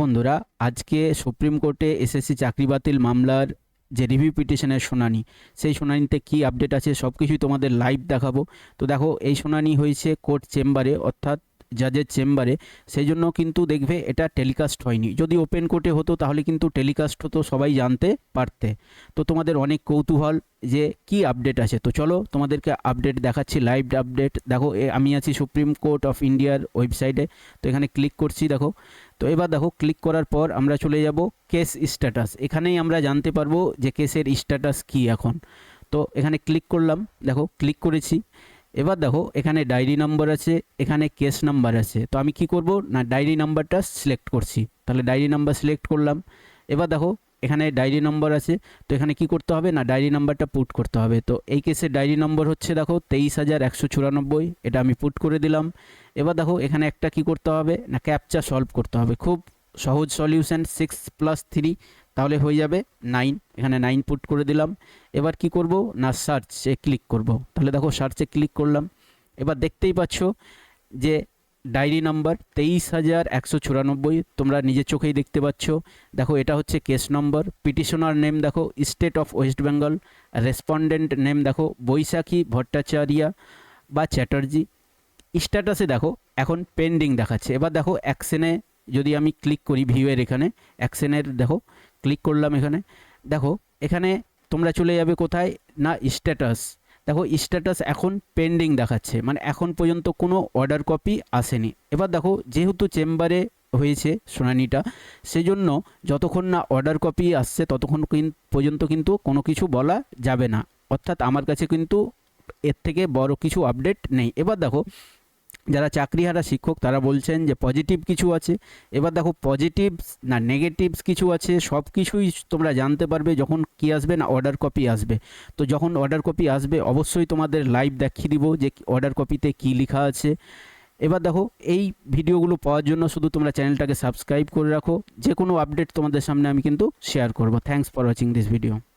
বন্ধুরা, আজকে সুপ্রিম কোর্টে এসএসসি চাকরি বাতিল মামলার যে রিভিউ পিটিশনের শুনানি, সেই শুনানিতে কি আপডেট আছে সব কিছুই তোমাদের লাইভ দেখাবো। তো দেখো, এই শুনানি হয়েছে কোর্ট চেম্বারে অর্থাৎ জাজের চেম্বারে সেই জন্য কিন্তু দেখবে এটা টেলিকাস্ট হয়নি। যদি ওপেন কোর্টে হতো, তাহলে কিন্তু টেলিকাস্ট হতো সবাই জানতে পারতে। তো তোমাদের অনেক কৌতূহল যে কি আপডেট আছে। তো চলো তোমাদেরকে আপডেট দেখাচ্ছি লাইভ আপডেট দেখো আমি আছি সুপ্রিম কোর্ট অফ ইন্ডিয়ার ওয়েবসাইটে তো এখানে ক্লিক করছি, দেখো। তো এবার দেখো ক্লিক করার পর আমরা চলে যাব কেস স্ট্যাটাস এখানেই আমরা জানতে পারব যে কেসের স্ট্যাটাস কি এখন। তো এখানে ক্লিক করলাম, দেখো ক্লিক করেছি। এবার দেখো, এখানে ডায়েরি নাম্বার আছে, এখানে কেস নাম্বার আছে। তো আমি কি করব? না ডায়েরি নাম্বারটা সিলেক্ট করছি। তাহলে ডায়েরি নাম্বার সিলেক্ট করলাম। এবার দেখো, এখানে ডায়েরি নম্বর আছে। তো এখানে কি করতে হবে? না ডায়েরি নাম্বারটা পুট করতে হবে। তো এই কেসের ডায়েরি নম্বর হচ্ছে দেখো, তেইশ হাজার একশো চুরানব্বই। এটা আমি পুট করে দিলাম। এবার দেখো, এখানে একটা কি করতে হবে? না ক্যাপচা সলভ করতে হবে। খুব সহজ সলিউশন সিক্স প্লাস থ্রি তাহলে হয়ে যাবে নাইন এখানে নাইন পুট করে দিলাম। এবার কি করব? না সার্চে ক্লিক করব। তাহলে দেখো সার্চে ক্লিক করলাম। এবার দেখতেই পাচ্ছ যে ডায়েরি নাম্বার তেইশ হাজার একশো চুরানব্বই, তোমরা নিজের চোখেই দেখতে পাচ্ছ। দেখো এটা হচ্ছে কেস নম্বর পিটিশনার নেম দেখো state of West Bengal respondent name দেখো, বৈশাখী ভট্টাচার্যা বা চ্যাটার্জি। স্ট্যাটাসে দেখো, এখন পেন্ডিং দেখাচ্ছে। এবার দেখো অ্যাকশনে যদি আমি ক্লিক করি ভিউয়ের এখানে অ্যাকশনের দেখো ক্লিক করলাম এখানে। দেখো, এখানে তোমরা চলে যাবে কোথায়? না স্ট্যাটাস দেখো স্ট্যাটাস এখন পেন্ডিং দেখাচ্ছে। মানে এখন পর্যন্ত কোনো অর্ডার কপি আসেনি। এবার দেখো, যেহেতু চেম্বারে হয়েছে শুনানিটা, সেজন্য যতক্ষণ না অর্ডার কপি আসছে, ততক্ষণ পর্যন্ত কিন্তু কোনো কিছু বলা যাবে না। অর্থাৎ আমার কাছে কিন্তু এর থেকে বড় কিছু আপডেট নেই। এবার দেখো যারা চাকরিহারা শিক্ষক, তারা বলছেন যে পজিটিভ কিছু আছে। এবার দেখো পজিটিভস না নেগেটিভস কিছু আছে, সব কিছুই তোমরা জানতে পারবে যখন কি আসবে না অর্ডার কপি আসবে। তো যখন অর্ডার কপি আসবে, অবশ্যই তোমাদের লাইভ দেখিয়ে দিব যে অর্ডার কপিতে কি লেখা আছে। এবার দেখো, এই ভিডিওগুলো পাওয়ার জন্য শুধু তোমরা চ্যানেলটাকে সাবস্ক্রাইব করে রাখো। যে কোনো আপডেট তোমাদের সামনে আমি কিন্তু শেয়ার করব। Thanks for watching this video